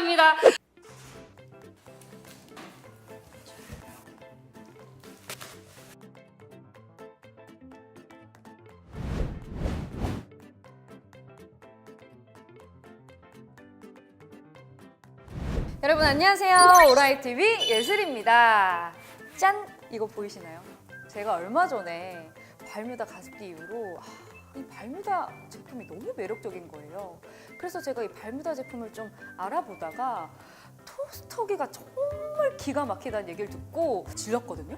감사합니다. 여러분 안녕하세요. 오라이 TV 예슬입니다. 짠! 이거 보이시나요? 제가 얼마 전에 발뮤다 가습기 이후로 아, 이 발뮤다 제품이 너무 매력적인 거예요. 그래서 제가 이 발뮤다 제품을 좀 알아보다가 토스터기가 정말 기가 막히다는 얘기를 듣고 질렀거든요.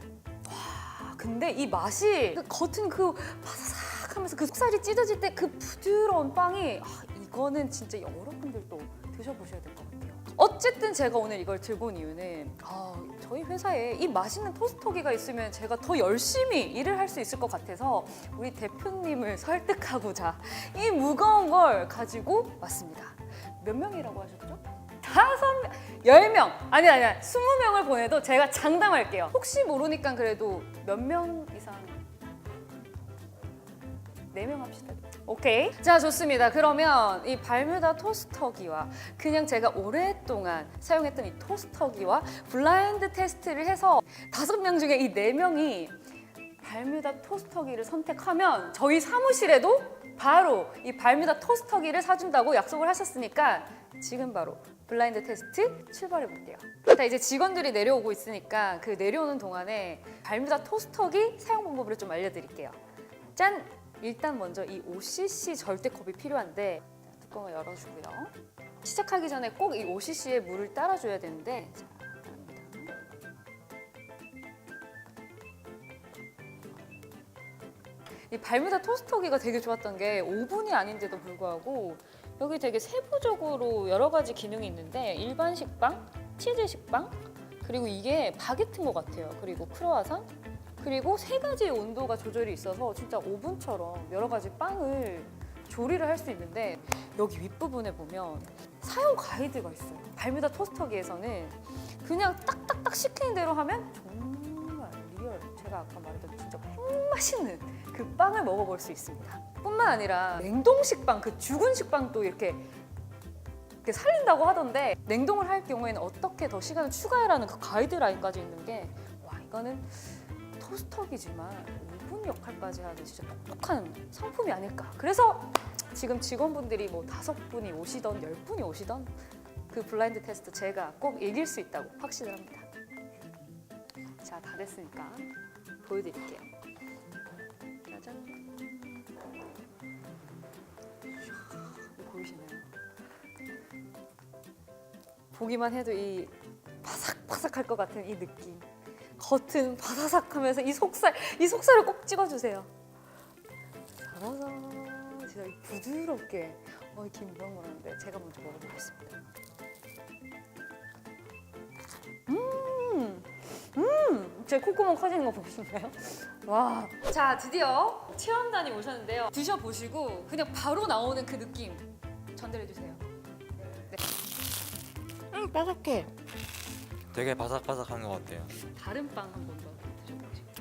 와, 근데 이 맛이 그 겉은 그 바사삭하면서 그 속살이 찢어질 때 그 부드러운 빵이 아, 이거는 진짜 여러분들도 드셔보셔야 될 것 같아요. 어쨌든 제가 오늘 이걸 들고 온 이유는 아, 저희 회사에 이 맛있는 토스터기가 있으면 제가 더 열심히 일을 할 수 있을 것 같아서 우리 대표님을 설득하고자 이 무거운 걸 가지고 왔습니다. 몇 명이라고 하셨죠? 다섯 명, 열 명, 아니 아니 스무 명을 보내도 제가 장담할게요. 혹시 모르니까 그래도 몇 명 이상 네 명 합시다. 오케이. 자, 좋습니다. 그러면 이 발뮤다 토스터기와 그냥 제가 오랫동안 사용했던 이 토스터기와 블라인드 테스트를 해서 다섯 명 중에 이 네 명이 발뮤다 토스터기를 선택하면 저희 사무실에도 바로 이 발뮤다 토스터기를 사준다고 약속을 하셨으니까 지금 바로 블라인드 테스트 출발해 볼게요. 자 이제 직원들이 내려오고 있으니까 그 내려오는 동안에 발뮤다 토스터기 사용 방법을 좀 알려드릴게요. 짠! 일단 먼저 이 5cc 절대컵이 필요한데 뚜껑을 열어주고요. 시작하기 전에 꼭 이 5cc의 물을 따라줘야 되는데 자. 이 발뮤다 토스터기가 되게 좋았던 게 오븐이 아닌데도 불구하고 여기 되게 세부적으로 여러 가지 기능이 있는데 일반 식빵, 치즈 식빵, 그리고 이게 바게트인 것 같아요. 그리고 크로와상, 그리고 세 가지의 온도가 조절이 있어서 진짜 오븐처럼 여러 가지 빵을 조리를 할 수 있는데 여기 윗부분에 보면 사용 가이드가 있어요. 발뮤다 토스터기에서는 그냥 딱딱딱 시키는 대로 하면 정말 리얼 제가 아까 말했던 진짜 꿀 맛있는 그 빵을 먹어볼 수 있습니다. 뿐만 아니라 냉동식 빵, 그 죽은 식빵도 이렇게 이렇게 살린다고 하던데 냉동을 할 경우에는 어떻게 더 시간을 추가해라는 그 가이드라인까지 있는 게 와 이거는 토스터기지만 오븐 역할까지 하는 진짜 똑똑한 상품이 아닐까. 그래서 지금 직원분들이 뭐 다섯 분이 오시던 열 분이 오시던 그 블라인드 테스트 제가 꼭 이길 수 있다고 확신을 합니다. 자, 다 됐으니까 보여드릴게요. 짜잔. 이거 보이시나요? 보기만 해도 이 바삭바삭할 것 같은 이 느낌. 겉은 바사삭 하면서 이 속살, 이 속살을 꼭 찍어주세요. 자라자, 진짜 이 부드럽게 어, 김 모락모락한데 제가 먼저 먹어보겠습니다. 음, 음, 제 콧구멍 커지는 거 보시나요? 와, 자 드디어 체험단이 오셨는데요. 드셔보시고 그냥 바로 나오는 그 느낌 전달해 주세요. 응 바삭해 되게 바삭바삭한 것 같아요. 다른 빵 한 번 더 드셔보시고.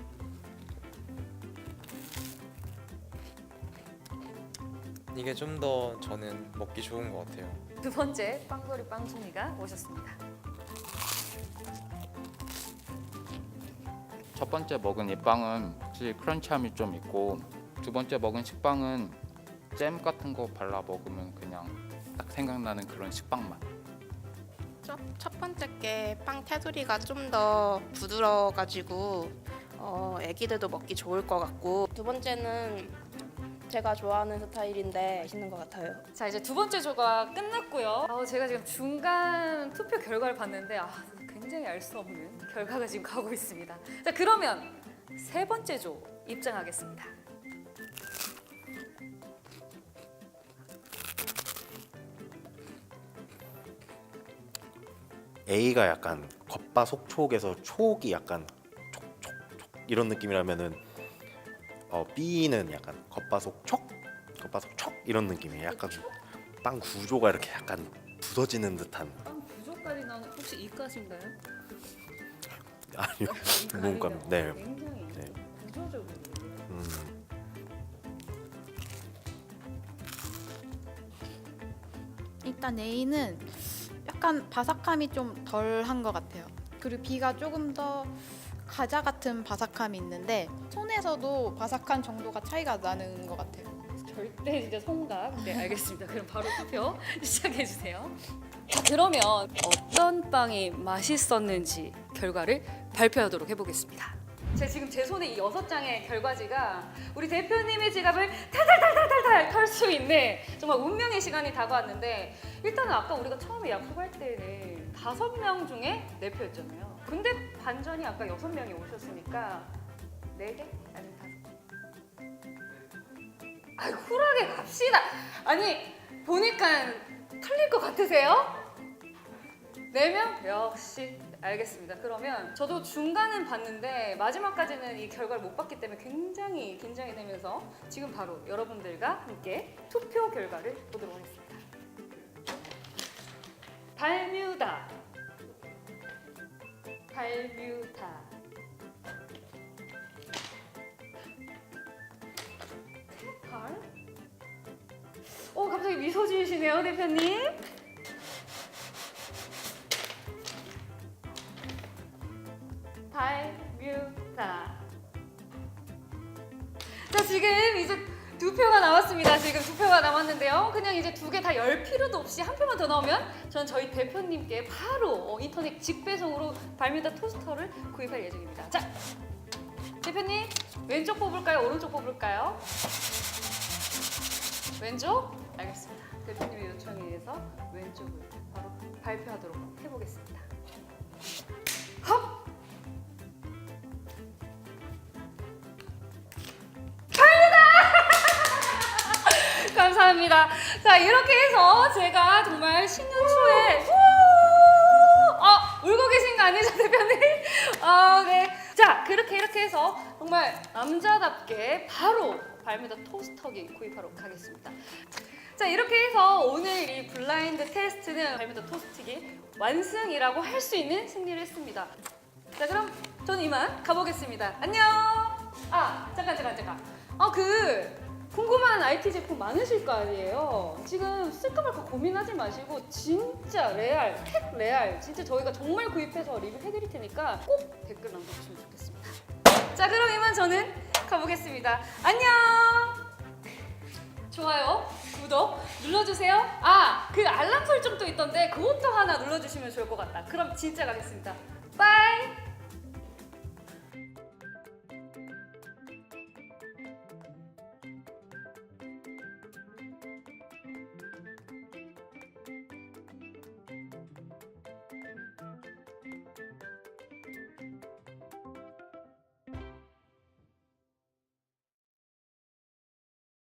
이게 좀 더 저는 먹기 좋은 것 같아요. 두 번째 빵거리 빵순이가 오셨습니다. 첫 번째 먹은 이 빵은 확실히 크런치함이 좀 있고 두 번째 먹은 식빵은 잼 같은 거 발라 먹으면 그냥 딱 생각나는 그런 식빵 맛 첫, 첫 번째 게 빵 테두리가 좀 더 부드러워가지고 어, 애기들도 먹기 좋을 것 같고 두 번째는 제가 좋아하는 스타일인데 맛있는 것 같아요. 자 이제 두 번째 조가 끝났고요. 아, 제가 지금 중간 투표 결과를 봤는데 아, 굉장히 알 수 없는 결과가 지금 가고 있습니다. 자 그러면 세 번째 조 입장하겠습니다. A가 약간 겉바 속촉에서 촉이 약간 촉촉촉 이런 느낌이라면은 어, B는 약간 겉바 속촉 겉바 속촉 이런 느낌이에요. 약간 빵 구조가 이렇게 약간 부서지는 듯한 빵 부족까지 나오는 혹시 이까신가요? 아니요 뭔가 네. 굉장히 네. 구조적으로. 음, 일단 A는 바삭한 바삭함이 좀 덜한 것 같아요. 그리고 비가 조금 더 과자 같은 바삭함이 있는데 손에서도 바삭한 정도가 차이가 나는 것 같아요. 절대 진짜 송각. 네, 알겠습니다. 그럼 바로 투표 시작해 주세요. 자, 그러면 어떤 빵이 맛있었는지 결과를 발표하도록 해보겠습니다. 제가 지금 제 손에 이 여섯 장의 결과지가 우리 대표님의 지갑을 탈탈탈탈탈탈 털 수 있는 정말 운명의 시간이 다가왔는데 일단은 아까 우리가 처음에 약속할 때는 다섯 명 중에 네 표였잖아요. 근데 반전이 아까 여섯 명이 오셨으니까 네 개? 아니면 다섯 개? 아 쿨하게 갑시다. 아니 보니까 틀릴 것 같으세요? 네 명? 역시 알겠습니다. 그러면 저도 중간은 봤는데 마지막까지는 이 결과를 못 봤기 때문에 굉장히 긴장이 되면서 지금 바로 여러분들과 함께 투표 결과를 보도록 하겠습니다. 발뮤다 발뮤다 테팔? 어 갑자기 미소 지으시네요 대표님 자 지금 이제 두 표가 나왔습니다 지금 두 표가 남았는데요 그냥 이제 두 개 다 열 필요도 없이 한 표만 더 나오면 전 저희 대표님께 바로 어, 인터넷 직배송으로 발뮤다 토스터를 구입할 예정입니다 자 대표님 왼쪽 뽑을까요 오른쪽 뽑을까요 왼쪽? 알겠습니다. 대표님의 요청에 의해서 왼쪽을 바로 발표하도록 해보겠습니다. 감사합니다. 자 이렇게 해서 제가 정말 신년 초에 우! 아 울고 계신 거 아니죠 대표님? 아 네. 자 그렇게 이렇게 해서 정말 남자답게 바로 발미더 토스터기 구입하러 가겠습니다. 자 이렇게 해서 오늘 이 블라인드 테스트는 발미더 토스트기 완승이라고 할 수 있는 승리를 했습니다. 자 그럼 저는 이만 가보겠습니다. 안녕. 아 잠깐 잠깐 잠깐. 아 그 궁금한 IT 제품 많으실 거 아니에요. 지금 쓸까 말까 고민하지 마시고 진짜 레알, 택 레알 진짜 저희가 정말 구입해서 리뷰해드릴 테니까 꼭 댓글 남겨주시면 좋겠습니다. 자 그럼 이만 저는 가보겠습니다. 안녕. 좋아요, 구독 눌러주세요. 아, 그 알람 설정도 있던데 그것도 하나 눌러주시면 좋을 것 같다. 그럼 진짜 가겠습니다. 빠이.